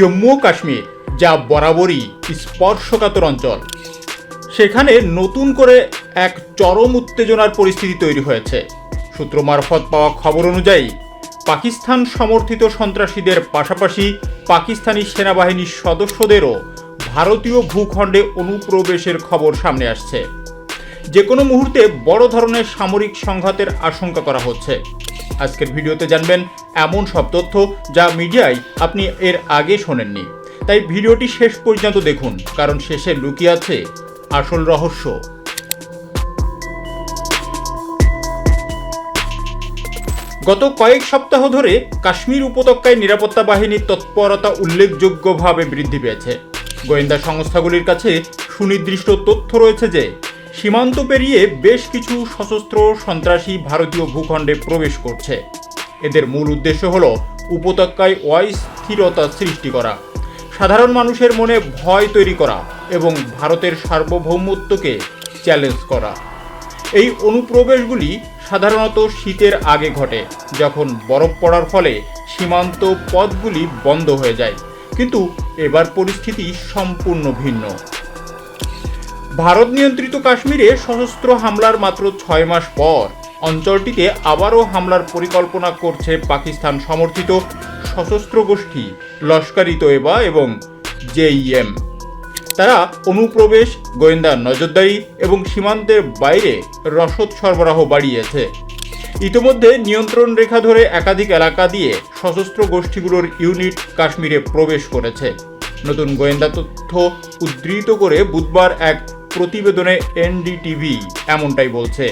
জম্মু কাশ্মীর, যা বরাবরই স্পর্শকাতর অঞ্চল। সেখানে নতুন করে এক চরম উত্তেজনার পরিস্থিতি তৈরি হয়েছে। সূত্র মারফত পাওয়া খবর অনুযায়ী, পাকিস্তান সমর্থিত সন্ত্রাসীদের পাশাপাশি পাকিস্তানি সেনাবাহিনীর সদস্যদেরও ভারতীয় ভূখণ্ডে অনুপ্রবেশের খবর সামনে আসছে। যে কোনো মুহূর্তে বড় ধরনের সামরিক সংঘাতের আশঙ্কা করা হচ্ছে। আজকের ভিডিওতে জানবেন এমন সব তথ্য যা মিডিয়ায় আপনি এর আগে শোনেননি। তাই ভিডিওটি শেষ পর্যন্ত দেখুন, কারণ শেষে লুকিয়ে আছে আসল রহস্য। গত কয়েক সপ্তাহ ধরে কাশ্মীর উপত্যকায় নিরাপত্তা বাহিনীর তৎপরতা উল্লেখযোগ্যভাবে বৃদ্ধি পেয়েছে। গোয়েন্দা সংস্থাগুলির কাছে সুনির্দিষ্ট তথ্য রয়েছে যে সীমান্ত পেরিয়ে বেশ কিছু সশস্ত্র সন্ত্রাসী ভারতীয় ভূখণ্ডে প্রবেশ করছে। এদের মূল উদ্দেশ্য হল উপত্যকায় অস্থিরতা সৃষ্টি করা, সাধারণ মানুষের মনে ভয় তৈরি করা এবং ভারতের সার্বভৌমত্বকে চ্যালেঞ্জ করা। এই অনুপ্রবেশগুলি সাধারণত শীতের আগে ঘটে, যখন বরফ পড়ার ফলে সীমান্ত পথগুলি বন্ধ হয়ে যায়। কিন্তু এবার পরিস্থিতি সম্পূর্ণ ভিন্ন। ভারত নিয়ন্ত্রিত কাশ্মীরে সশস্ত্র হামলার মাত্র ছয় মাস পর অঞ্চলটিতে আবারও হামলার পরিকল্পনা করছে পাকিস্তান সমর্থিত সশস্ত্র গোষ্ঠী লস্করি তোয়েবা এবং জেইএম তারা অনুপ্রবেশ, গোয়েন্দা নজরদারি এবং সীমান্তের বাইরে রসদ সরবরাহ বাড়িয়েছে। ইতিমধ্যে নিয়ন্ত্রণ রেখা ধরে একাধিক এলাকা দিয়ে সশস্ত্র গোষ্ঠীগুলোর ইউনিট কাশ্মীরে প্রবেশ করেছে। নতুন গোয়েন্দা তথ্য উদ্ধৃত করে বুধবার এক প্রতিবেদনে এনডিটিভি এমনটাই বলছে।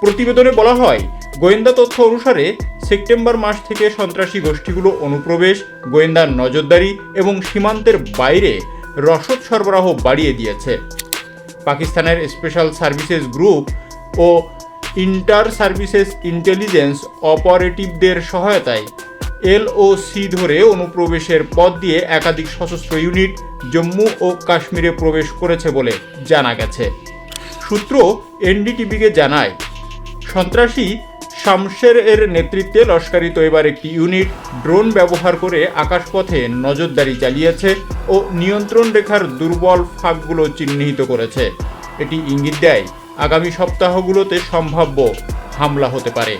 প্রতিবেদনে বলা হয়, গোয়েন্দা তথ্য অনুসারে সেপ্টেম্বর মাস থেকে সন্ত্রাসী গোষ্ঠীগুলো অনুপ্রবেশ, গোয়েন্দার নজরদারি এবং সীমান্তের বাইরে রসদ সরবরাহ বাড়িয়ে দিয়েছে। পাকিস্তানের স্পেশাল সার্ভিসেস গ্রুপ ও ইন্টার সার্ভিসেস ইন্টেলিজেন্স অপারেটিভদের সহায়তায় এলওসি ধরে অনুপ্রবেশের পথ দিয়ে একাধিক সশস্ত্র ইউনিট জম্মু ও কাশ্মীরে প্রবেশ করেছে বলে জানা গেছে। সূত্র এনডিটিভিকে জানায়, সন্ত্রাসী শামশের এর নেতৃত্বে লস্করি তৈবার একটি ইউনিট ড্রোন ব্যবহার করে আকাশপথে নজরদারি চালিয়েছে ও নিয়ন্ত্রণ রেখার দুর্বল ফাঁকগুলো চিহ্নিত করেছে। এটি ইঙ্গিত দেয়, আগামী সপ্তাহগুলোতে সম্ভাব্য হামলা হতে পারে।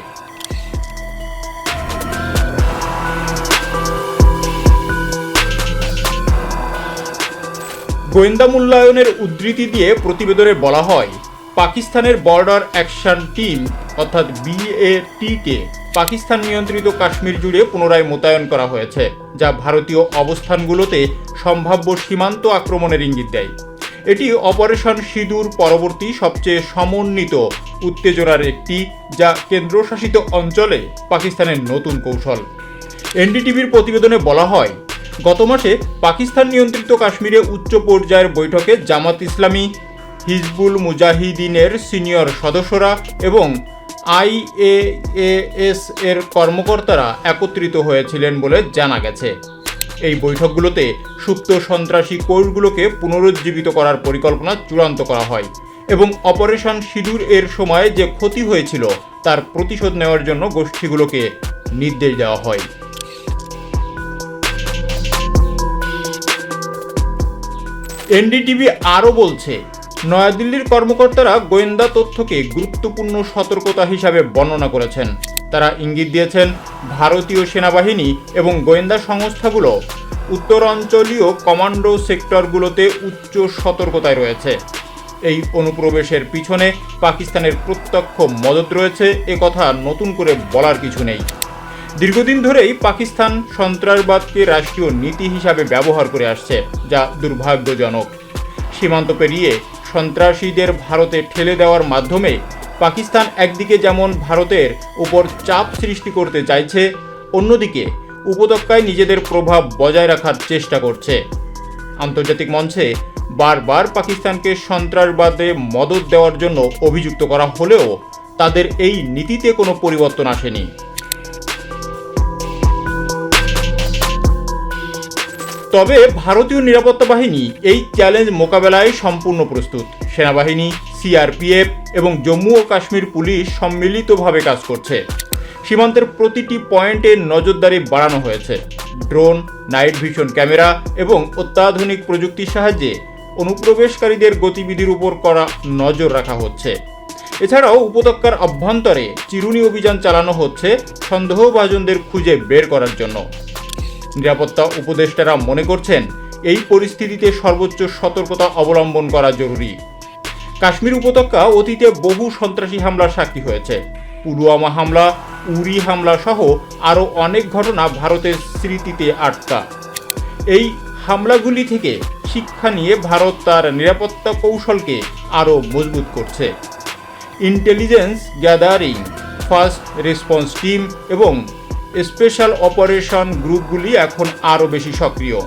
গোয়েন্দা মূল্যায়নের উদ্ধৃতি দিয়ে প্রতিবেদনে বলা হয়, পাকিস্তানের বর্ডার অ্যাকশন টিম, অর্থাৎ বিএটিকে পাকিস্তান নিয়ন্ত্রিত কাশ্মীর জুড়ে পুনরায় মোতায়েন করা হয়েছে, যা ভারতীয় অবস্থানগুলোতে সম্ভাব্য সীমান্ত আক্রমণের ইঙ্গিত দেয়। এটি অপারেশন সিঁদুর পরবর্তী সবচেয়ে সমন্বিত উত্তেজনার একটি, যা কেন্দ্রশাসিত অঞ্চলে পাকিস্তানের নতুন কৌশল। এনডিটিভির প্রতিবেদনে বলা হয় গত মাসে পাকিস্তান নিয়ন্ত্রিত কাশ্মীরে উচ্চ পর্যায়ের বৈঠকে জামাত ইসলামী, হিজবুল মুজাহিদিনের সিনিয়র সদস্যরা এবং আইএএএস এর কর্মকর্তারা একত্রিত হয়েছিলেন বলে জানা গেছে। এই বৈঠকগুলোতে সুপ্ত সন্ত্রাসী কোর্টগুলোকে পুনরুজ্জীবিত করার পরিকল্পনা চূড়ান্ত করা হয় এবং অপারেশন সিঁদুর এর সময় যে ক্ষতি হয়েছিল তার প্রতিশোধ নেওয়ার জন্য গোষ্ঠীগুলোকে নির্দেশ দেওয়া হয়। এনডিটিভি আরও বলছে, নয়াদিল্লির কর্মকর্তারা গোয়েন্দা তথ্যকে গুরুত্বপূর্ণ সতর্কতা হিসাবে বর্ণনা করেছেন। তারা ইঙ্গিত দিয়েছেন, ভারতীয় সেনাবাহিনী এবং গোয়েন্দা সংস্থাগুলো উত্তরাঞ্চলীয় কমান্ডো সেক্টরগুলোতে উচ্চ সতর্কতায় রয়েছে। এই অনুপ্রবেশের পিছনে পাকিস্তানের প্রত্যক্ষ মদত রয়েছে, এ কথা নতুন করে বলার কিছু নেই। দীর্ঘদিন ধরেই পাকিস্তান সন্ত্রাসবাদকে রাষ্ট্রীয় নীতি হিসাবে ব্যবহার করে আসছে, যা দুর্ভাগ্যজনক। সীমান্ত পেরিয়ে সন্ত্রাসীদের ভারতে ঠেলে দেওয়ার মাধ্যমে পাকিস্তান একদিকে যেমন ভারতের উপর চাপ সৃষ্টি করতে চাইছে, অন্যদিকে উপত্যকায় নিজেদের প্রভাব বজায় রাখার চেষ্টা করছে। আন্তর্জাতিক মঞ্চে বারবার পাকিস্তানকে সন্ত্রাসবাদে মদত দেওয়ার জন্য অভিযুক্ত করা হলেও তাদের এই নীতিতে কোনো পরিবর্তন আসেনি। তবে ভারতীয় নিরাপত্তা বাহিনী এই চ্যালেঞ্জ মোকাবেলায় সম্পূর্ণ প্রস্তুত। সেনাবাহিনী, সিআরপিএফ এবং জম্মু ও কাশ্মীর পুলিশ সম্মিলিতভাবে কাজ করছে। সীমান্তের প্রতিটি পয়েন্টে নজরদারি বাড়ানো হয়েছে। ড্রোন, নাইট ভিশন ক্যামেরা এবং অত্যাধুনিক প্রযুক্তির সাহায্যে অনুপ্রবেশকারীদের গতিবিধির উপর করা নজর রাখা হচ্ছে। এছাড়াও উপত্যকার অভ্যন্তরে চিরুনি অভিযান চালানো হচ্ছে সন্দেহভাজনদের খুঁজে বের করার জন্য। নিরাপত্তা উপদেষ্টারা মনে করছেন এই পরিস্থিতিতে সর্বোচ্চ সতর্কতা অবলম্বন করা জরুরি। কাশ্মীর উপত্যকা অতীতে বহু সন্ত্রাসী হামলার সাক্ষী হয়েছে। পুলওয়ামা হামলা, উরি হামলা সহ আরও অনেক ঘটনা ভারতের স্মৃতিতে আটকা। এই হামলাগুলি থেকে শিক্ষা নিয়ে ভারত তার নিরাপত্তা কৌশলকে আরও মজবুত করছে। Intelligence gathering first response team এবং স্পেশাল অপারেশন গ্রুপগুলি এখন আরও বেশি সক্রিয়।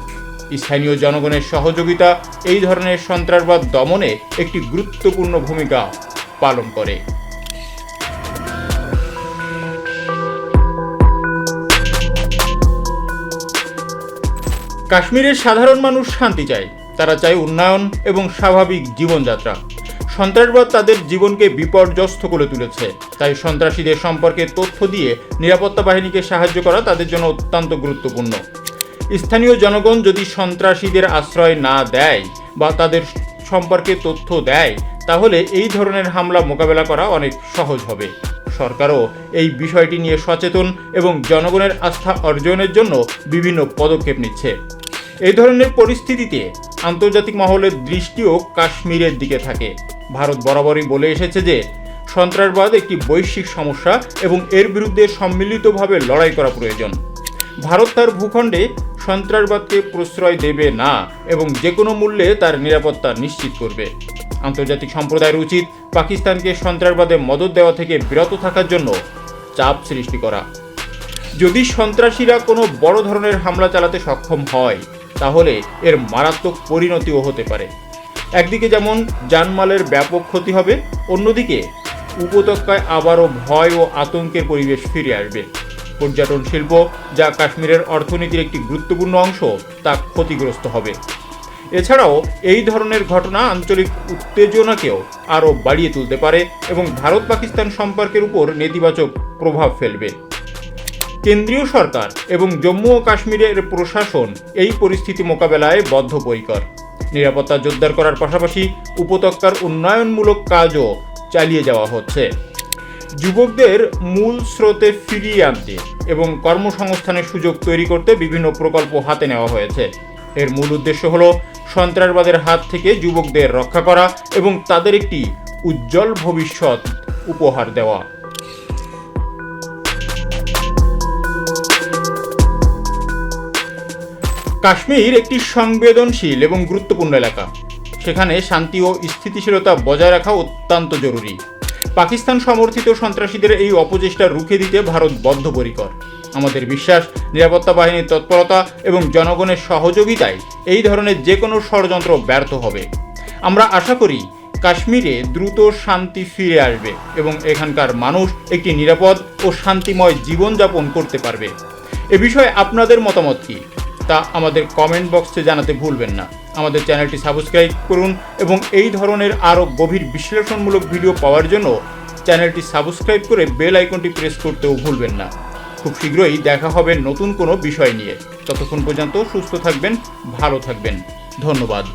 স্থানীয় জনগণের সহযোগিতা এই ধরনের সন্ত্রাসবাদ দমনে একটি গুরুত্বপূর্ণ ভূমিকা পালন করে। কাশ্মীরের সাধারণ মানুষ শান্তি চায়। তারা চায় উন্নয়ন এবং স্বাভাবিক জীবনযাত্রা। সন্ত্রাসবাদ তাদের জীবনকে বিপর্যস্ত করে তুলেছে। তাই সন্ত্রাসীদের সম্পর্কে তথ্য দিয়ে নিরাপত্তা বাহিনীকে সাহায্য করা তাদের জন্য অত্যন্ত গুরুত্বপূর্ণ। স্থানীয় জনগণ যদি সন্ত্রাসীদের আশ্রয় না দেয় বা তাদের সম্পর্কে তথ্য দেয়, তাহলে এই ধরনের হামলা মোকাবেলা করা অনেক সহজ হবে। সরকারও এই বিষয়টি নিয়ে সচেতন এবং জনগণের আস্থা অর্জনের জন্য বিভিন্ন পদক্ষেপ নিচ্ছে। এই ধরনের পরিস্থিতিতে আন্তর্জাতিক মহলের দৃষ্টিও কাশ্মীরের দিকে থাকে। ভারত বরাবরই বলে এসেছে যে, সন্ত্রাসবাদ একটি বৈশ্বিক সমস্যা এবং এর বিরুদ্ধে সম্মিলিতভাবে লড়াই করা প্রয়োজন। ভারত তার ভূখণ্ডে সন্ত্রাসবাদকে প্রশ্রয় দেবে না এবং যে কোনো মূল্যে তার নিরাপত্তা নিশ্চিত করবে। আন্তর্জাতিক সম্প্রদায়ের উচিত পাকিস্তানকে সন্ত্রাসবাদে মদত দেওয়া থেকে বিরত থাকার জন্য চাপ সৃষ্টি করা। যদি সন্ত্রাসীরা কোনো বড় ধরনের হামলা চালাতে সক্ষম হয়, তাহলে এর মারাত্মক পরিণতিও হতে পারে। একদিকে যেমন জানমালের ব্যাপক ক্ষতি হবে, অন্যদিকে উপত্যকায় আবারও ভয় ও আতঙ্কের পরিবেশ ফিরে আসবে। পর্যটন শিল্প যা কাশ্মীরের অর্থনীতির একটি গুরুত্বপূর্ণ অংশ, তা ক্ষতিগ্রস্ত হবে। এছাড়াও এই ধরনের ঘটনা আঞ্চলিক উত্তেজনাকেও আরও বাড়িয়ে তুলতে পারে এবং ভারত পাকিস্তান সম্পর্কের উপর নেতিবাচক প্রভাব ফেলবে। কেন্দ্রীয় সরকার এবং জম্মু ও কাশ্মীরের প্রশাসন এই পরিস্থিতি মোকাবেলায় বদ্ধপরিকর। নিরাপত্তা জোরদার করার পাশাপাশি উপত্যকার উন্নয়নমূলক কাজও চালিয়ে যাওয়া হচ্ছে। যুবকদের মূল স্রোতে ফিরিয়ে আনতে এবং কর্মসংস্থানের সুযোগ তৈরি করতে বিভিন্ন প্রকল্প হাতে নেওয়া হয়েছে। এর মূল উদ্দেশ্য হল সন্ত্রাসবাদের হাত থেকে যুবকদের রক্ষা করা এবং তাদের একটি উজ্জ্বল ভবিষ্যৎ উপহার দেওয়া। কাশ্মীর একটি সংবেদনশীল এবং গুরুত্বপূর্ণ এলাকা। সেখানে শান্তি ও স্থিতিশীলতা বজায় রাখা অত্যন্ত জরুরি। পাকিস্তান সমর্থিত সন্ত্রাসীদের এই অপচেষ্টা রুখে দিতে ভারত বদ্ধপরিকর। আমাদের বিশ্বাস, নিরাপত্তা বাহিনীর তৎপরতা এবং জনগণের সহযোগিতায় এই ধরনের যে কোনো ষড়যন্ত্র ব্যর্থ হবে। আমরা আশা করি, কাশ্মীরে দ্রুত শান্তি ফিরে আসবে এবং এখানকার মানুষ একটি নিরাপদ ও শান্তিময় জীবনযাপন করতে পারবে। এ বিষয়ে আপনাদের মতামত কী? তা আমাদের কমেন্ট বক্সে জানাতে ভুলবেন না। আমাদের চ্যানেলটি সাবস্ক্রাইব করুন এবং এই ধরনের আরও গভীর বিশ্লেষণমূলক ভিডিও পাওয়ার জন্য চ্যানেলটি সাবস্ক্রাইব করে বেল আইকনটি প্রেস করতেও ভুলবেন না। খুব শীঘ্রই দেখা হবে নতুন কোনো বিষয় নিয়ে। ততক্ষণ পর্যন্ত সুস্থ থাকবেন, ভালো থাকবেন। ধন্যবাদ।